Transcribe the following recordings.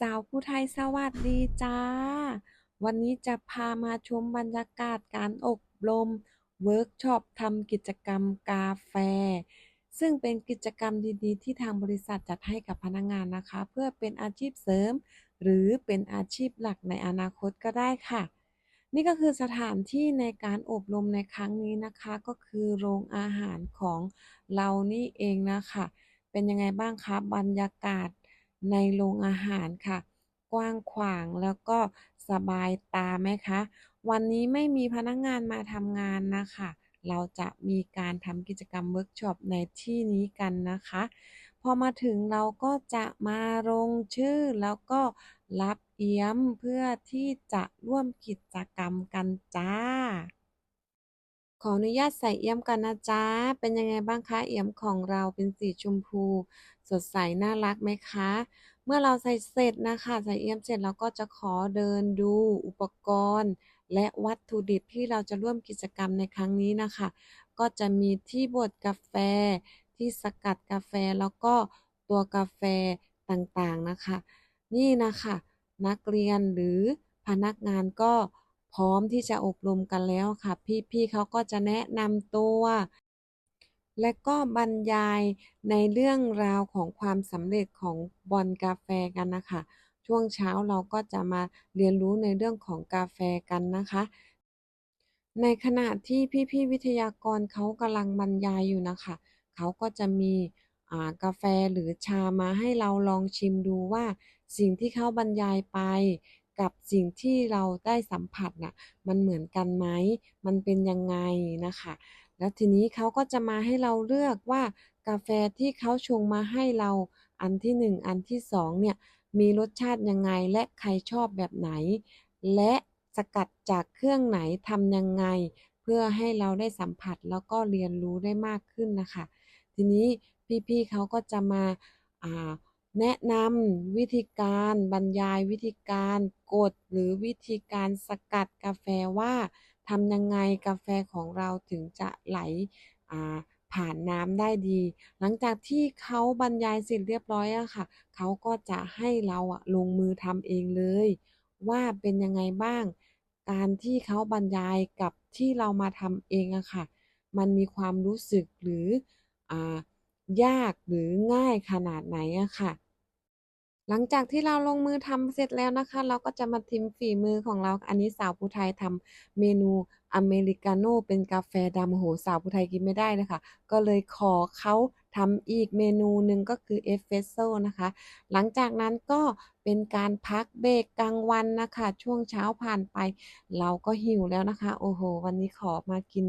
สาวผู้ไทยสวัสดีจ้า วันนี้จะพามาชมบรรยากาศการอบรมเวิร์กช็อปทำกิจกรรมกาแฟ ซึ่งเป็นกิจกรรมดีๆ ที่ทางบริษัทจัดให้กับพนักงานนะคะ เพื่อเป็นอาชีพเสริม หรือเป็นอาชีพหลักในอนาคตก็ได้ค่ะ นี่ก็คือสถานที่ในการอบรมในครั้งนี้นะคะ ก็คือโรงอาหารของเรานี่เองนะคะ เป็นยังไงบ้างคะบรรยากาศ ในโรงอาหารค่ะ กว้างขวางแล้วก็สบายตาไหมคะ วันนี้ไม่มีพนักงานมาทำงานนะคะ เราจะมีการทำกิจกรรมเวิร์กช็อปในที่นี้กันนะคะ พอมาถึงเราก็จะมาลงชื่อแล้วก็รับเอี้ยมเพื่อที่จะร่วมกิจกรรมกันจ้า ขออนุญาตใส่เอี้ยมกันนะจ๊ะ เป็นยังไงบ้างคะ เอี้ยมของเราเป็นสีชมพู สดใสน่ารักไหมคะ เมื่อเราใส่เสร็จนะคะ ใส่เอี้ยมเสร็จเราก็จะขอเดินดูอุปกรณ์ และวัตถุดิบที่เราจะร่วมกิจกรรมในครั้งนี้นะคะ ก็จะมีที่บดกาแฟ ที่สกัดกาแฟแล้วก็ตัวกาแฟต่างๆนะคะ นี่นะคะ นักเรียนหรือพนักงานก็ พร้อมที่จะอบรมกันแล้วค่ะ พี่ๆเขาก็จะแนะนำตัว และก็บรรยายในเรื่องราวของความสำเร็จของบอนกาแฟกันนะคะ ช่วงเช้าเราก็จะมาเรียนรู้ในเรื่องของกาแฟกันนะคะ ในขณะที่พี่ๆวิทยากรเขากำลังบรรยายอยู่นะคะเขาก็จะมีกาแฟหรือชามาให้เราลองชิมดูว่าสิ่งที่เขาบรรยายไป กับสิ่งที่เราได้สัมผัสน่ะมันเหมือนกันไหม มันเป็นยังไงนะคะ แล้วทีนี้เขาก็จะมาให้เราเลือกว่ากาแฟที่เขาชงมาให้เราอันที่ 1 อันที่2เนี่ยมีรสชาติยังไงและใครชอบแบบไหน และสกัดจากเครื่องไหนทำยังไง เพื่อให้เราได้สัมผัสแล้วก็เรียนรู้ได้มากขึ้นนะคะ ทีนี้พี่ๆเขาก็จะมาอ่า แนะนำวิธีการบรรยายวิธีการกด หรือวิธีการสกัดกาแฟว่าทำยังไงกาแฟของเราถึงจะไหลผ่านน้ำได้ดี หลังจากที่เขาบรรยายเสร็จเรียบร้อยอะค่ะ เขาก็จะให้เราอะลงมือทำเองเลย ว่าเป็นยังไงบ้าง การที่เขาบรรยายกับที่เรามาทำเองอะค่ะ มันมีความรู้สึกหรืออ ยากหรือง่ายขนาดไหนอะค่ะ หลังจากที่เราลงมือทำเสร็จแล้วนะคะ เราก็จะมาชิมฝีมือของเรา อันนี้สาวภูไทยทำเมนูอเมริกาโน่เป็นกาแฟดำโอ้โฮสาวภูไทยกินไม่ได้เลยค่ะก็เลยขอเขาทำอีกเมนูหนึ่งก็คือเอสเปรสโซนะคะ หลังจากนั้นก็เป็นการพักเบรกกลางวันนะคะ ช่วงเช้าผ่านไป เราก็หิวแล้วนะคะ โอ้โฮวันนี้ขอมากิน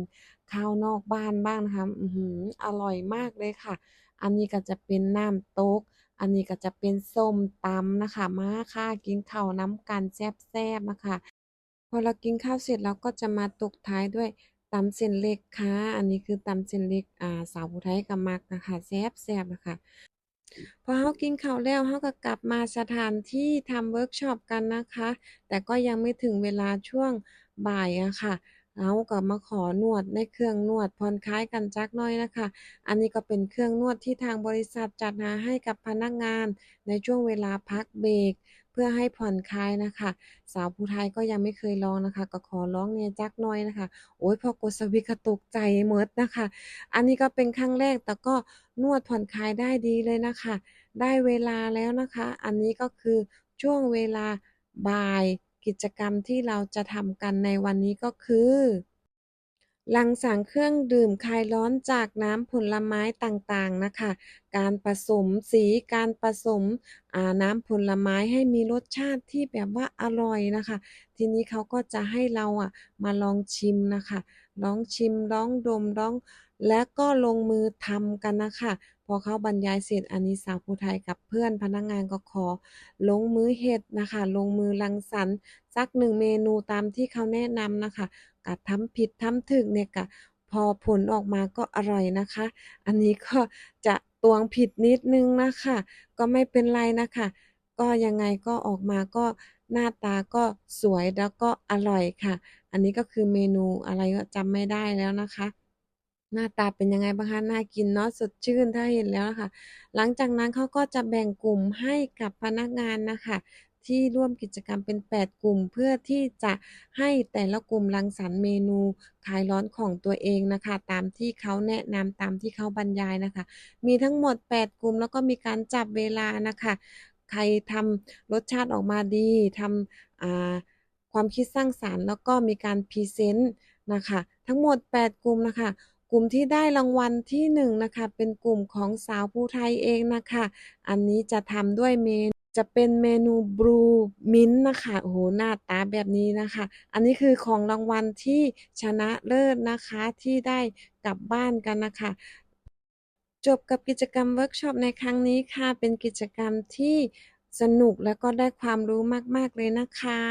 ข้าวนอกบ้านบ้างนะคะอื้อฮืออร่อยมากเลยค่ะ อันนี้ก็จะเป็นน้ำโต๊ก อันนี้ก็จะเป็นส้มตำนะคะ มาค่ะ กินข้าวน้ำกันแซ่บๆนะคะพอเรากินข้าวเสร็จเราก็จะมาตบท้ายด้วยตำเส้นเล็กค่ะ อันนี้คือตำเส้นเล็กอ่าสาวภูไทยก็มักนะคะแซ่บๆน่ะคะพอเรากินข้าวแล้วเราก็กลับมาสถานที่ทำเวิร์กช็อปกันนะคะ แต่ก็ยังไม่ถึงเวลาช่วงบ่ายอะค่ะ เราก็มาขอนวดในเครื่องนวดผ่อนคลายกันจักหน่อยนะคะ อันนี้ก็เป็นเครื่องนวดที่ทางบริษัทจัดหาให้กับพนักงาน ในช่วงเวลาพักเบรกเพื่อให้ผ่อนคลายนะคะ สาวภูไทยก็ยังไม่เคยลองนะคะ ก็ขอลองแหน่ยจักหน่อยนะคะ โอ๊ยพอกดสวิตก็ตกใจหมดนะคะ อันนี้ก็เป็นครั้งแรกแต่ก็นวดผ่อนคลายได้ดีเลยนะคะ ได้เวลาแล้วนะคะ อันนี้ก็คือช่วงเวลาบ่าย กิจกรรมที่เราจะทำกันในวันนี้ก็คือ รังสรรเครื่องดื่มคลายร้อนจากน้ำผลไม้ต่างๆนะคะ การผสมสีการผสมน้ำผลไม้ให้มีรสชาติที่แบบว่าอร่อยนะคะ ทีนี้เขาก็จะให้เราอะมาลองชิมนะคะลองชิมลองดมลองแล้วก็ลงมือทำกันนะคะพอเขาบรรยายเสร็จอันนี้สาวภูไทยกับเพื่อนพนักงานก็ขอ ลงมือเฮ็ดนะคะ ลงมือรังสรรค์สัก1เมนูตามที่เขาแนะนำนะคะ ก็ทำผิดทำถูกเนี่ยก็พอผลออกมาก็อร่อยนะคะ อันนี้ก็จะตวงผิดนิดนึงนะคะ ก็ไม่เป็นไรนะคะ ก็ยังไงก็ออกมาก็หน้าตาก็สวยแล้วก็อร่อยค่ะ อันนี้ก็คือเมนูอะไรก็จำไม่ได้แล้วนะคะ หน้าตาเป็นยังไงบ้างคะน่ากินเนาะสดชื่นถ้าเห็นแล้วอะค่ะหลังจากนั้นเขาก็จะแบ่งกลุ่มให้กับพนักงานนะคะ ที่ร่วมกิจกรรมเป็น 8 กลุ่ม เพื่อที่จะให้แต่ละกลุ่มรังสรรค์เมนูคลายร้อนของตัวเองนะคะ ตามที่เขาแนะนำตามที่เขาบรรยายนะคะ มีทั้งหมด 8 กลุ่ม แล้วก็มีการจับเวลานะคะ ใครทำรสชาติออกมาดีทำความคิดสร้างสรรค์ แล้วก็มีการพรีเซนต์นะคะ ทั้งหมด 8 กลุ่มนะคะกลุ่มที่ได้รางวัลที่1น่ะคะเป็นกลุ่มของสาวภูไทยเองนะคะ อันนี้จะทำด้วยเมน จะเป็นเมนูบลูมินนะคะ โอ้โห หน้าตาแบบนี้นะคะ อันนี้คือของรางวัลที่ชนะเลิศนะคะที่ได้กลับบ้านกันนะคะ จบกับกิจกรรมเวิร์กช็อปในครั้งนี้ค่ะ เป็นกิจกรรมที่สนุกแล้วก็ได้ความรู้มาก ๆ เลยนะคะ